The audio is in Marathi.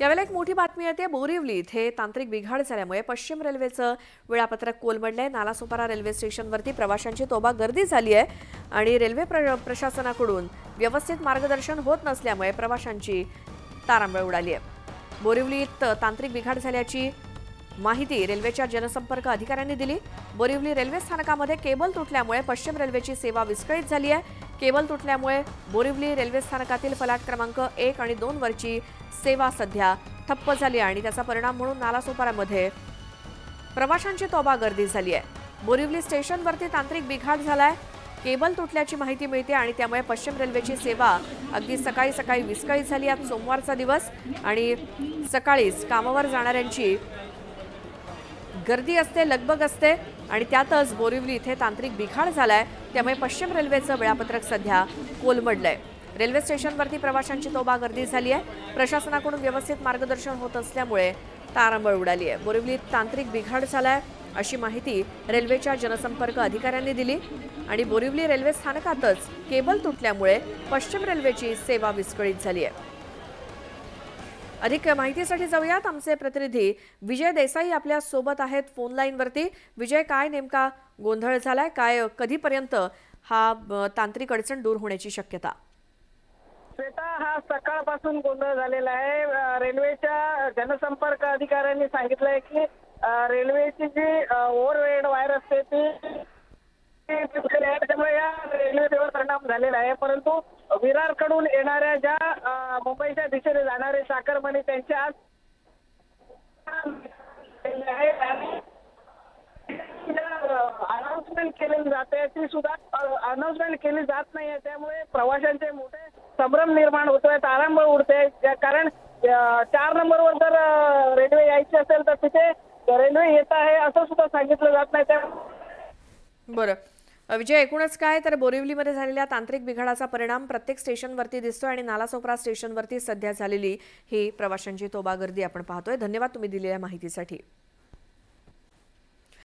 यावेळेला एक मोठी बातमी येते. बोरिवली इथे तांत्रिक बिघाड झाल्यामुळे पश्चिम रेल्वेचं वेळापत्रक कोलमडलंय. नालासोपारा रेल्वे स्टेशनवरती प्रवाशांची तोबा गर्दी झाली आहे आणि रेल्वे प्र प्रशासनाकडून व्यवस्थित मार्गदर्शन होत नसल्यामुळे प्रवाशांची तारांबळ उडाली आहे. बोरिवलीत तांत्रिक बिघाड झाल्याची माहिती रेल्वेच्या जनसंपर्क अधिकाऱ्यांनी दिली. बोरिवली रेल्वे स्थानकामध्ये केबल तुटल्यामुळे पश्चिम रेल्वेची सेवा विस्कळीत झाली आहे. केबल तुटल्यामुळे बोरिवली रेल्वे स्थानकातील फलाट क्रमांक एक आणि दोन वरची सेवा सध्या ठप्प झाली आहे आणि त्याचा परिणाम म्हणून नालासोपाऱ्यामध्ये प्रवाशांची तोबा गर्दी झाली आहे. बोरिवली स्टेशनवरती तांत्रिक बिघाड झालाय. केबल तुटल्याची माहिती मिळते आणि त्यामुळे पश्चिम रेल्वेची सेवा अगदी सकाळी सकाळी विस्कळीत झाली. आज सोमवारचा दिवस आणि सकाळीच कामावर जाणाऱ्यांची गर्दी असते लगबग असते आणि त्यातच बोरिवली इथे तांत्रिक बिघाड झाला आहे त्यामुळे पश्चिम रेल्वेचं वेळापत्रक सध्या कोलमडलं आहे रेल्वे स्टेशनवरती प्रवाशांची तोबा गर्दी झाली आहे प्रशासनाकडून व्यवस्थित मार्गदर्शन होत असल्यामुळे तारांबळ उडाली आहे बोरिवलीत तांत्रिक बिघाड झाला आहे अशी माहिती रेल्वेच्या जनसंपर्क अधिकाऱ्यांनी दिली. आणि बोरिवली रेल्वे स्थानकातच केबल तुटल्यामुळे पश्चिम रेल्वेची सेवा विस्कळीत झाली आहे अधिक माहितीसाठी जाऊयात. आमचे प्रतिनिधी विजय देसाई आपल्यासोबत आहेत फोन लाईनवरती विजय काय नेमका गोंधळ झालाय? काय कधीपर्यंत हा तांत्रिक अडचण दूर होण्याची शक्यता? श्वेता हा सकाळपासून गोंधळ झालेला आहे. रेल्वेच्या जनसंपर्क अधिकाऱ्यांनी सांगितलंय की रेल्वेची जी ओव्हरवेड वायर असते ती तुटलेली आहे त्याच्यामुळे या रेल्वे सेवेवर परिणाम झालेला आहे. परंतु विरारकडून येणाऱ्या ज्या मुंबईच्या दिशेने जाणारे चाकरमानी त्यांच्या आज अनाउन्समेंट केली जाते ती सुद्धा अनाउन्समेंट केली जात नाहीये त्यामुळे प्रवाशांचे मोठे संभ्रम निर्माण होतोय तारांबळ उडते. कारण चार नंबरवर जर रेल्वे यायची असेल तर तिथे रेल्वे येत आहे असं सुद्धा सांगितलं जात नाही. त्या बरं. विजय एकूणच काय? तर बोरिवलीमध्ये झालेल्या तांत्रिक बिघाडाचा परिणाम प्रत्येक स्टेशनवरती दिसतोय आणि नालासोपरा स्टेशनवरती सध्या झालेली ही प्रवाशांची तोबागर्दी आपण पाहतोय. धन्यवाद तुम्ही दिलेल्या माहितीसाठी.